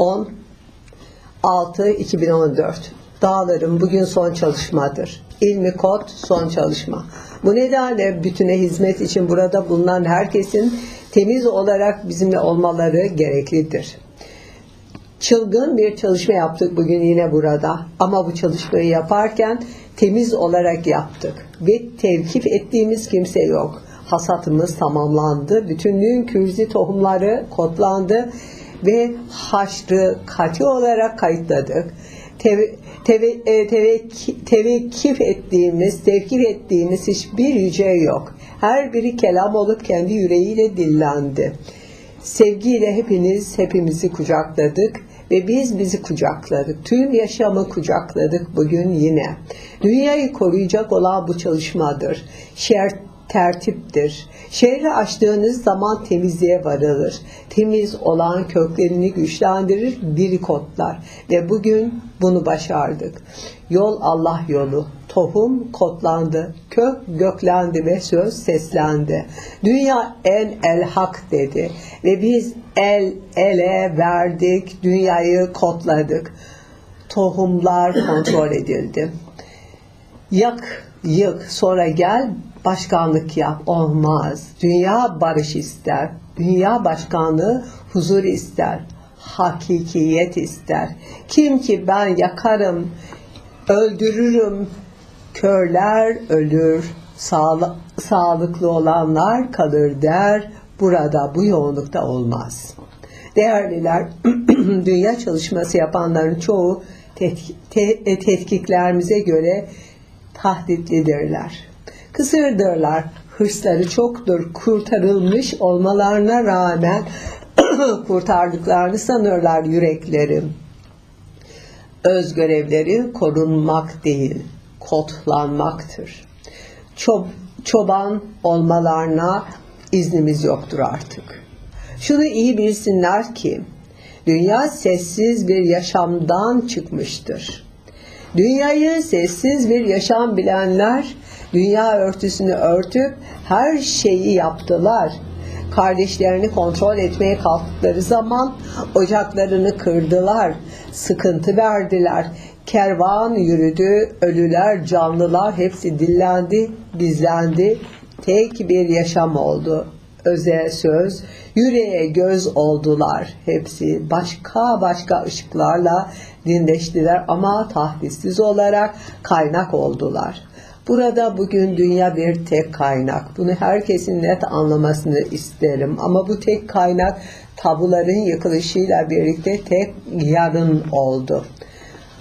10 6 2014 Dağlarım bugün son çalışmadır. İlmi kod son çalışma. Bu nedenle bütüne hizmet için burada bulunan herkesin temiz olarak bizimle olmaları gereklidir. Çılgın bir çalışma yaptık bugün yine burada. Ama bu çalışmayı yaparken temiz olarak yaptık. Ve tevkif ettiğimiz kimse yok. Hasatımız tamamlandı. Bütünlüğün kürzi tohumları kodlandı ve haşrı kati olarak kayıtladık. Teve, teve, e, tevek- tevekkif ettiğimiz, tevkif ettiğimiz hiçbir yüce yok. Her biri kelam olup kendi yüreğiyle dillendi. Sevgiyle hepiniz hepimizi kucakladık ve biz bizi kucakladık. Tüm yaşamı kucakladık bugün yine. Dünyayı koruyacak olan bu çalışmadır. Şer tertiptir. Şehri açtığınız zaman temizliğe varılır. Temiz olan köklerini güçlendirir, diri kotlar. Ve bugün bunu başardık. Yol Allah yolu. Tohum kotlandı, kök göklendi ve söz seslendi. Dünya en el hak dedi ve biz el ele verdik, dünyayı kotladık. Tohumlar kontrol edildi. Yak, yık, sonra gel başkanlık yap. Olmaz. Dünya barış ister. Dünya başkanlığı huzur ister. Hakikiyet ister. Kim ki ben yakarım, öldürürüm, körler ölür, sağlı- sağlıklı olanlar kalır der. Burada bu yoğunlukta olmaz. Değerliler, dünya çalışması yapanların çoğu tetk- te- tetkiklerimize göre tahditlidirler. Kısırdırlar, hırsları çoktur, kurtarılmış olmalarına rağmen kurtardıklarını sanırlar yürekleri. Öz görevleri korunmak değil, kodlanmaktır. Çob- çoban olmalarına iznimiz yoktur artık. Şunu iyi bilsinler ki, dünya sessiz bir yaşamdan çıkmıştır. Dünyayı sessiz bir yaşam bilenler, dünya örtüsünü örtüp her şeyi yaptılar. Kardeşlerini kontrol etmeye kalktıkları zaman ocaklarını kırdılar, sıkıntı verdiler. Kervan yürüdü, ölüler, canlılar hepsi dillendi, bizlendi. Tek bir yaşam oldu. Öze söz, yüreğe göz oldular. Hepsi başka başka ışıklarla dinleştiler ama tahdissiz olarak kaynak oldular. Burada bugün dünya bir tek kaynak. Bunu herkesin net anlamasını isterim. Ama bu tek kaynak tabuların yıkılışıyla birlikte tek yarın oldu.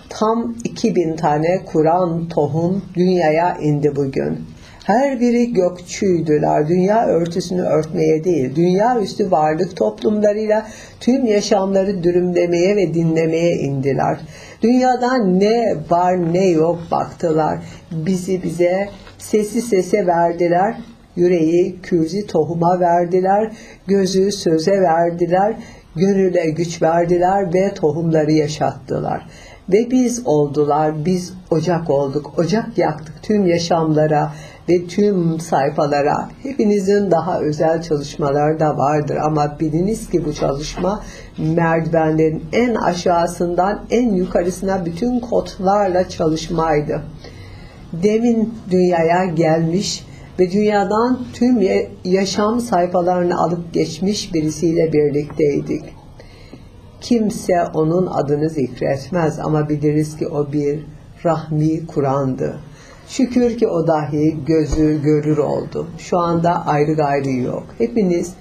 Tam 2000 tane Kur'an tohum dünyaya indi bugün. Her biri gökçüydüler. Dünya örtüsünü örtmeye değil, dünya üstü varlık toplumlarıyla tüm yaşamları dürümlemeye ve dinlemeye indiler. Dünyadan ne var ne yok baktılar. Bizi bize sesi sese verdiler. Yüreği kürzi tohuma verdiler. Gözü söze verdiler. Gönüle güç verdiler ve tohumları yaşattılar. Ve biz oldular, biz ocak olduk, ocak yaktık tüm yaşamlara ve tüm sayfalara. Hepinizin daha özel çalışmaları da vardır ama biliniz ki bu çalışma merdivenlerin en aşağısından en yukarısına bütün kodlarla çalışmaydı. Demin dünyaya gelmiş ve dünyadan tüm yaşam sayfalarını alıp geçmiş birisiyle birlikteydik. Kimse onun adını zikretmez ama biliriz ki o bir rahmi Kur'an'dı. Şükür ki o dahi gözü görür oldu. Şu anda ayrı gayrı yok. Hepiniz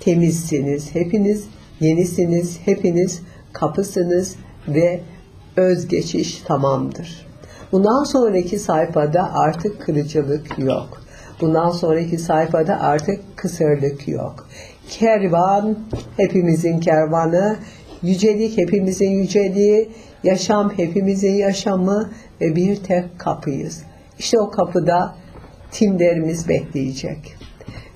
temizsiniz, hepiniz yenisiniz, hepiniz kapısınız ve özgeçiş tamamdır. Bundan sonraki sayfada artık kırıcılık yok. Bundan sonraki sayfada artık kısırlık yok. Kervan hepimizin kervanı, yücelik hepimizin yüceliği, yaşam hepimizin yaşamı ve bir tek kapıyız. İşte o kapıda timlerimiz bekleyecek.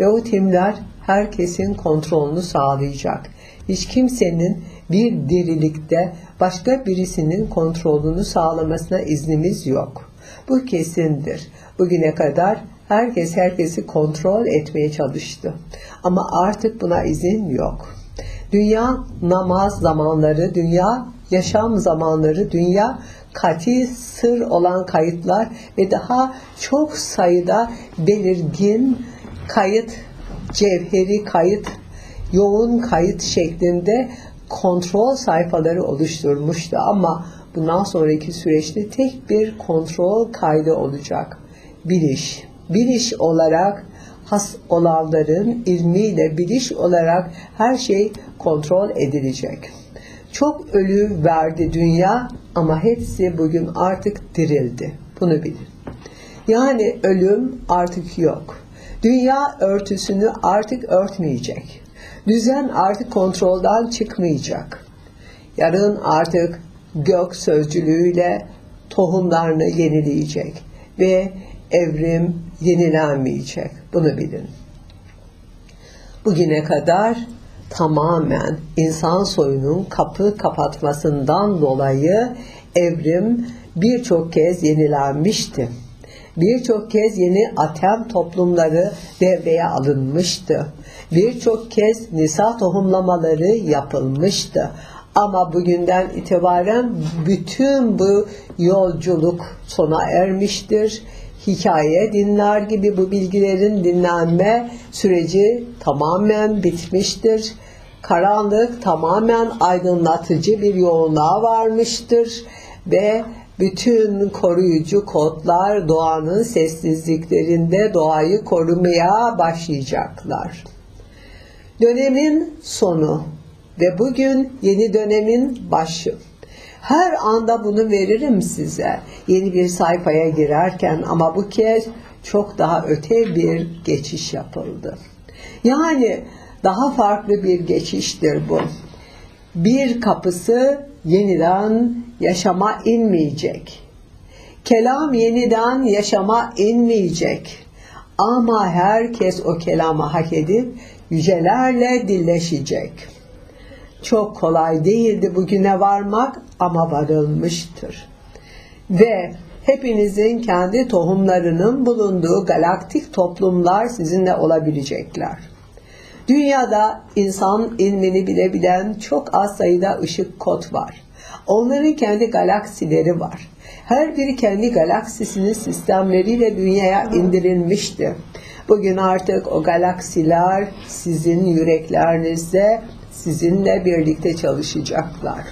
Ve o timler herkesin kontrolünü sağlayacak. Hiç kimsenin bir dirilikte başka birisinin kontrolünü sağlamasına iznimiz yok. Bu kesindir. Bugüne kadar herkes herkesi kontrol etmeye çalıştı. Ama artık buna izin yok. Dünya namaz zamanları, dünya yaşam zamanları, dünya kati sır olan kayıtlar ve daha çok sayıda belirgin kayıt, cevheri kayıt, yoğun kayıt şeklinde kontrol sayfaları oluşturmuştu ama bundan sonraki süreçte tek bir kontrol kaydı olacak. Biliş. Biliş olarak has olanların ilmiyle biliş olarak her şey kontrol edilecek. Çok ölü verdi dünya ama hepsi bugün artık dirildi. Bunu bilin. Yani ölüm artık yok. Dünya örtüsünü artık örtmeyecek. Düzen artık kontrolden çıkmayacak. Yarın artık gök sözcülüğüyle tohumlarını yenileyecek ve evrim yenilenmeyecek. Bunu bilin. Bugüne kadar tamamen insan soyunun kapı kapatmasından dolayı evrim birçok kez yenilenmişti. Birçok kez yeni atem toplumları devreye alınmıştı. Birçok kez nisa tohumlamaları yapılmıştı. Ama bugünden itibaren bütün bu yolculuk sona ermiştir. Hikaye dinler gibi bu bilgilerin dinlenme süreci tamamen bitmiştir. Karanlık tamamen aydınlatıcı bir yoğunluğa varmıştır ve bütün koruyucu kodlar doğanın sessizliklerinde doğayı korumaya başlayacaklar. Dönemin sonu ve bugün yeni dönemin başı. Her anda bunu veririm size. Yeni bir sayfaya girerken ama bu kez çok daha öte bir geçiş yapıldı. Yani daha farklı bir geçiştir bu. Bir kapısı yeniden yaşama inmeyecek. Kelam yeniden yaşama inmeyecek. Ama herkes o kelamı hak edip yücelerle dilleşecek. Çok kolay değildi bugüne varmak ama varılmıştır. Ve hepinizin kendi tohumlarının bulunduğu galaktik toplumlar sizinle olabilecekler. Dünyada insan ilmini bilebilen çok az sayıda ışık kod var. Onların kendi galaksileri var. Her biri kendi galaksisinin sistemleriyle dünyaya indirilmişti. Bugün artık o galaksiler sizin yüreklerinizde sizinle birlikte çalışacaklar.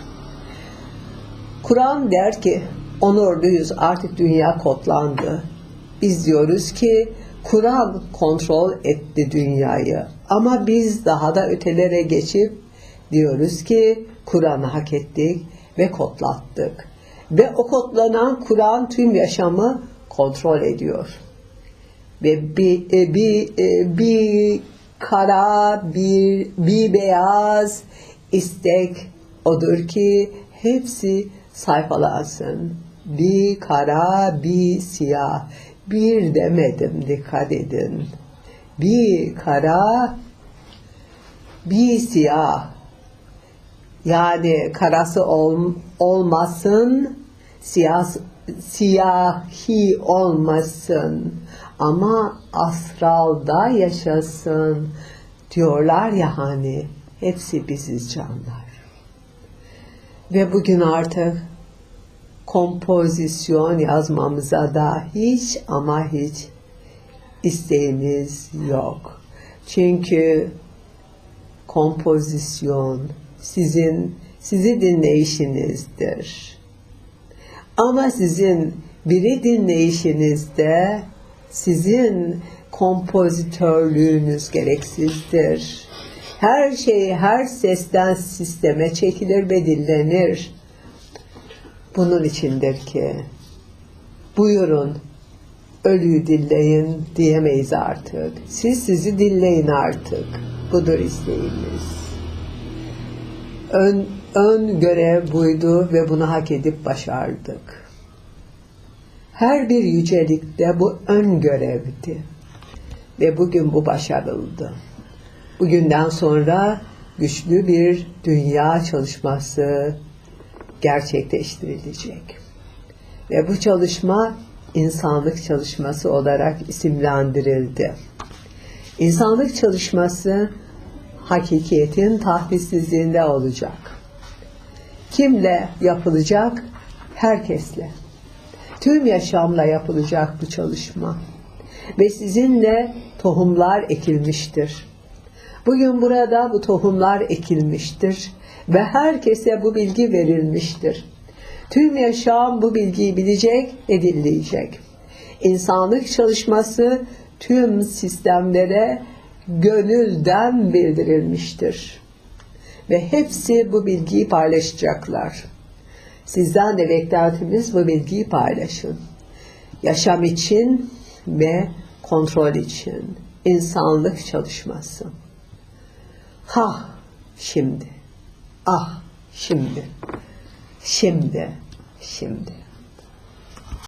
Kur'an der ki onurluyuz artık dünya kodlandı. Biz diyoruz ki Kur'an kontrol etti dünyayı. Ama biz daha da ötelere geçip diyoruz ki Kur'an'ı hak ettik ve kodlattık. Ve o kodlanan Kur'an tüm yaşamı kontrol ediyor. Ve bir, e, bir, e, bir kara, bir, bir beyaz istek odur ki hepsi sayfalansın. Bir kara, bir siyah. Bir demedim dikkat edin. Bir kara, bir siyah. Yani karası ol, olmasın, siyah, siyahi olmasın ama astralda yaşasın diyorlar ya hani hepsi biziz canlar. Ve bugün artık kompozisyon yazmamıza da hiç ama hiç isteğimiz yok. Çünkü kompozisyon sizin sizi dinleyişinizdir. Ama sizin biri dinleyişinizde sizin kompozitörlüğünüz gereksizdir. Her şey her sesten sisteme çekilir ve dillenir. Bunun içindir ki buyurun ölüyü dilleyin diyemeyiz artık. Siz sizi dilleyin artık. Budur isteğimiz. Ön, ön görev buydu ve bunu hak edip başardık. Her bir yücelikte bu ön görevdi. Ve bugün bu başarıldı. Bugünden sonra güçlü bir dünya çalışması gerçekleştirilecek. Ve bu çalışma insanlık çalışması olarak isimlendirildi. İnsanlık çalışması hakikiyetin tahdissizliğinde olacak. Kimle yapılacak? Herkesle. Tüm yaşamla yapılacak bu çalışma. Ve sizinle tohumlar ekilmiştir. Bugün burada bu tohumlar ekilmiştir ve herkese bu bilgi verilmiştir. Tüm yaşam bu bilgiyi bilecek ve dinleyecek. İnsanlık çalışması tüm sistemlere gönülden bildirilmiştir. Ve hepsi bu bilgiyi paylaşacaklar. Sizden de beklentimiz bu bilgiyi paylaşın. Yaşam için ve kontrol için insanlık çalışması. Ha şimdi. Ah şimdi. Şimdi. Şimdi.